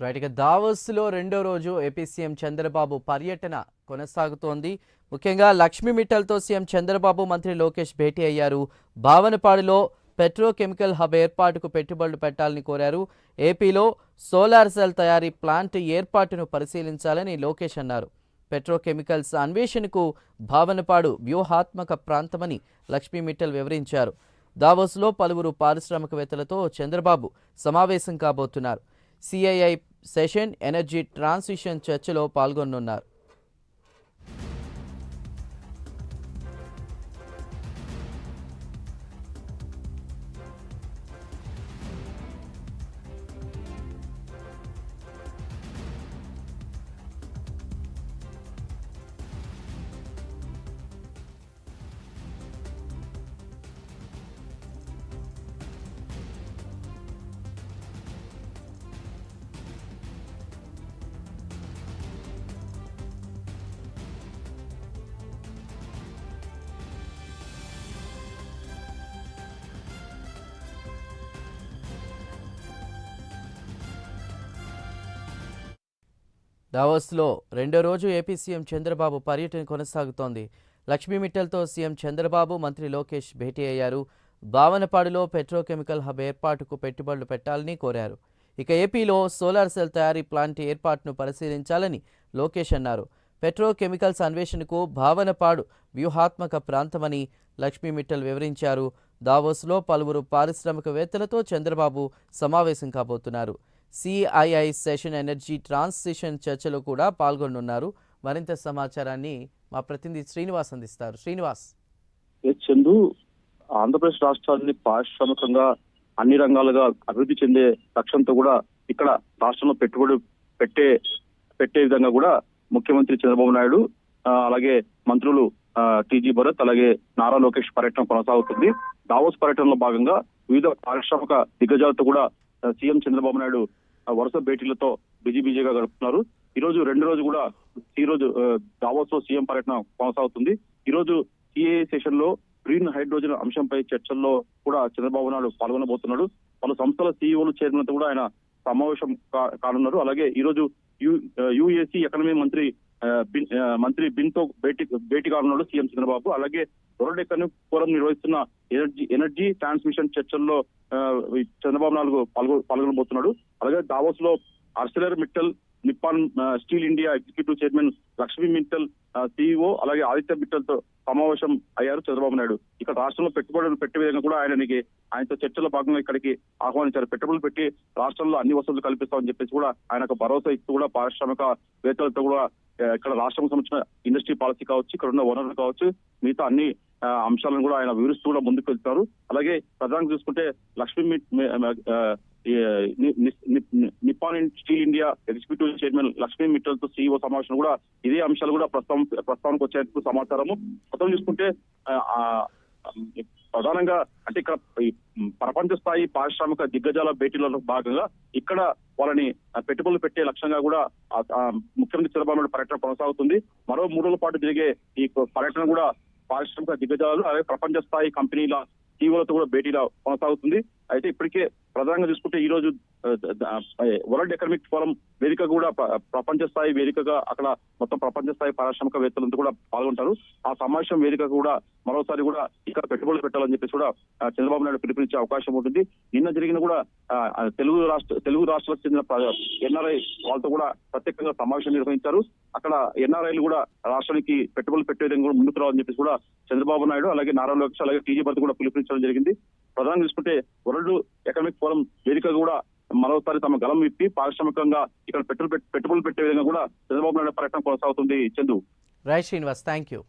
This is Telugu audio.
రైట్ ఇక దావోస్లో రెండో రోజు ఏపీ సీఎం చంద్రబాబు పర్యటన కొనసాగుతోంది. ముఖ్యంగా లక్ష్మీ మిట్టల్తో సీఎం చంద్రబాబు మంత్రి లోకేష్ భేటీ అయ్యారు. భావనపాడులో పెట్రోకెమికల్ హబ్ ఏర్పాటుకు పెట్టుబడులు పెట్టాలని కోరారు. ఏపీలో సోలార్ సెల్ తయారీ ప్లాంట్ ఏర్పాటును పరిశీలించాలని లోకేష్ అన్నారు. పెట్రోకెమికల్స్ అన్వేషణకు భావనపాడు వ్యూహాత్మక ప్రాంతమని లక్ష్మీ మిట్టల్ వివరించారు. దావోస్లో పలువురు పారిశ్రామికవేత్తలతో చంద్రబాబు సమావేశం కాబోతున్నారు. సిఐఐ సెషన్ ఎనర్జీ ట్రాన్సిషన్ చర్చలో పాల్గొనున్నారు దావోస్లో రెండో రోజు ఏపీ సీఎం చంద్రబాబు పర్యటన కొనసాగుతోంది. లక్ష్మీ మిట్టల్తో సీఎం చంద్రబాబు మంత్రి లోకేష్ భేటీ అయ్యారు. భావనపాడులో పెట్రోకెమికల్ హబ్ ఏర్పాటుకు పెట్టుబడులు పెట్టాలని కోరారు. ఇక ఏపీలో సోలార్ సెల్ తయారీ ప్లాంట్ ఏర్పాటును పరిశీలించాలని లోకేష్ అన్నారు. పెట్రోకెమికల్స్ అన్వేషణకు భావనపాడు వ్యూహాత్మక ప్రాంతమని లక్ష్మీ మిట్టల్ వివరించారు. దావోస్లో పలువురు పారిశ్రామికవేత్తలతో చంద్రబాబు సమావేశం కాబోతున్నారు. సిఐఐ సెషన్ ఎనర్జీ ట్రాన్సిషన్ చర్చలో కూడా పాల్గొనున్నారు. మరింత సమాచారాన్ని మా ప్రతినిధి శ్రీనివాస్ అందిస్తారు. శ్రీనివాస్. చందు ఆంధ్రప్రదేశ్ రాష్ట్రాన్ని పారిశ్రామికంగా అన్ని రంగాలుగా అభివృద్ధి చెందే లక్ష్యంతో కూడా ఇక్కడ రాష్ట్రంలో పెట్టుబడి పెట్టే పెట్టే విధంగా కూడా ముఖ్యమంత్రి చంద్రబాబు నాయుడు అలాగే మంత్రులు టీజీ భరత్ అలాగే నారా లోకేష్ పర్యటన కొనసాగుతుంది. దావోస్ పర్యటనలో భాగంగా వివిధ పారిశ్రామిక దిగ్గజాలతో కూడా సీఎం చంద్రబాబు నాయుడు వరుస భేటీలతో బిజీ బిజీగా గడుపుతున్నారు. ఈ రోజు రెండు రోజు కూడా ఈ రోజు దావోస్లో సీఎం పర్యటన కొనసాగుతుంది. ఈ రోజు సిఏ సెషన్లో గ్రీన్ హైడ్రోజన్ అంశంపై చర్చల్లో కూడా చంద్రబాబు నాయుడు పాల్గొనబోతున్నాడు. పలు సంస్థల సీఈఓలు చేరినంత కూడా ఆయన సమావేశం కానున్నారు. అలాగే ఈ రోజు యుఏసీ ఎకనమీ మంత్రి మంత్రి బిన్తో భేటీ భేటీ కానున్నాడు సీఎం చంద్రబాబు. అలాగే వరల్డ్ ఎకనమిక్ ఫోరం నిర్వహిస్తున్న ఎనర్జీ ఎనర్జీ ట్రాన్స్మిషన్ చర్చల్లో ఆ, ఈ చంద్రబాబు నాయుడు పాల్గొ పాల్గొనబోతున్నాడు. అలాగే దావోస్లో Arcelor Mittal Nippon Steel India executive chairman Lakshmi Mittal CEO అలాగే ఆదిత్య మిట్టల్తో సమావేశం అయ్యారు చంద్రబాబు నాయుడు. ఇక్కడ రాష్ట్రంలో పెట్టుబడులు పెట్టే విధంగా కూడా ఆయనకి ఆయనతో చర్చల భాగంగా ఇక్కడికి ఆహ్వానించారు. పెట్టుబడులు పెట్టి రాష్ట్రంలో అన్ని వసతులు కల్పిస్తామని చెప్పేసి కూడా ఆయనకు భరోసా ఇస్తూ కూడా పారిశ్రామిక వేత్తలతో కూడా ఇక్కడ రాష్ట్రం సంబంధించిన ఇండస్ట్రీ పాలసీ కావచ్చు ఇక్కడ ఉన్న వనరులు కావచ్చు మిగతా అన్ని అంశాలను కూడా ఆయన వివరిస్తూ కూడా ముందుకు వెళ్తారు. అలాగే ప్రధానంగా చూసుకుంటే లక్ష్మీ మిట్- మి- steel India executive chairman Lakshmi మిట్టల్తో CEO సమావేశం కూడా ఇదే అంశాలు కూడా ప్రస్తావం ప్రస్తావనకు వచ్చేందుకు సమాచారము. మొత్తం చూసుకుంటే ఆ, ప్రధానంగా అంటే ఇక్కడ ప్రపంచ స్థాయి పారిశ్రామిక దిగ్గజాల భేటీలలో భాగంగా ఇక్కడ వాళ్ళని పెట్టుబడులు పెట్టే లక్ష్యంగా కూడా ముఖ్యమంత్రి చంద్రబాబు నాయుడు పర్యటన కొనసాగుతుంది. మరో మూడు రోజుల పాటు జరిగే ఈ పర్యటన కూడా పారిశ్రామిక దిగ్గజాలు అలాగే ప్రపంచ స్థాయి కంపెనీల తీవ్రత కూడా భేటీలో కొనసాగుతుంది. అయితే ఇప్పటికే ప్రధానంగా చూసుకుంటే ఈ రోజు వరల్డ్ ఎకనామిక్ ఫోరం వేదిక కూడా ప్రపంచ స్థాయి వేదికగా అక్కడ మొత్తం ప్రపంచ స్థాయి పారిశ్రామికవేత్తలంతా కూడా పాల్గొంటారు. ఆ సమావేశం వేదిక కూడా మరోసారి కూడా ఇక్కడ పెట్టుబడులు పెట్టాలని చెప్పేసి కూడా చంద్రబాబు నాయుడు పిలుపునిచ్చే అవకాశం ఉంటుంది. నిన్న జరిగిన కూడా తెలుగు రాష్ట్ర తెలుగు రాష్ట్రాలకు చెందిన ఎన్ఆర్ఐ వాళ్ళతో కూడా ప్రత్యేకంగా సమావేశం నిర్వహించారు. అక్కడ ఎన్ఆర్ఐలు కూడా రాష్ట్రానికి పెట్టుబడులు పెట్టే విధంగా కూడా ముందుకు రావాలని చెప్పేసి కూడా చంద్రబాబు నాయుడు అలాగే నారా లోకేష్ అలాగే టీజీ భర్త కూడా పిలుపునిచ్చడం జరిగింది. ప్రధానంగా చూసుకుంటే వరల్డ్ ఎకనామిక్ ఫోరం వేదిక కూడా మరోసారి తమ గలం విప్పి పారిశ్రామికంగా ఇక్కడ పెట్టుబడులు పెట్టుబడులు పెట్టే విధంగా కూడా చంద్రబాబు నాయుడు పర్యటన కొనసాగుతుంది. Chandu. Right Srinivas thank you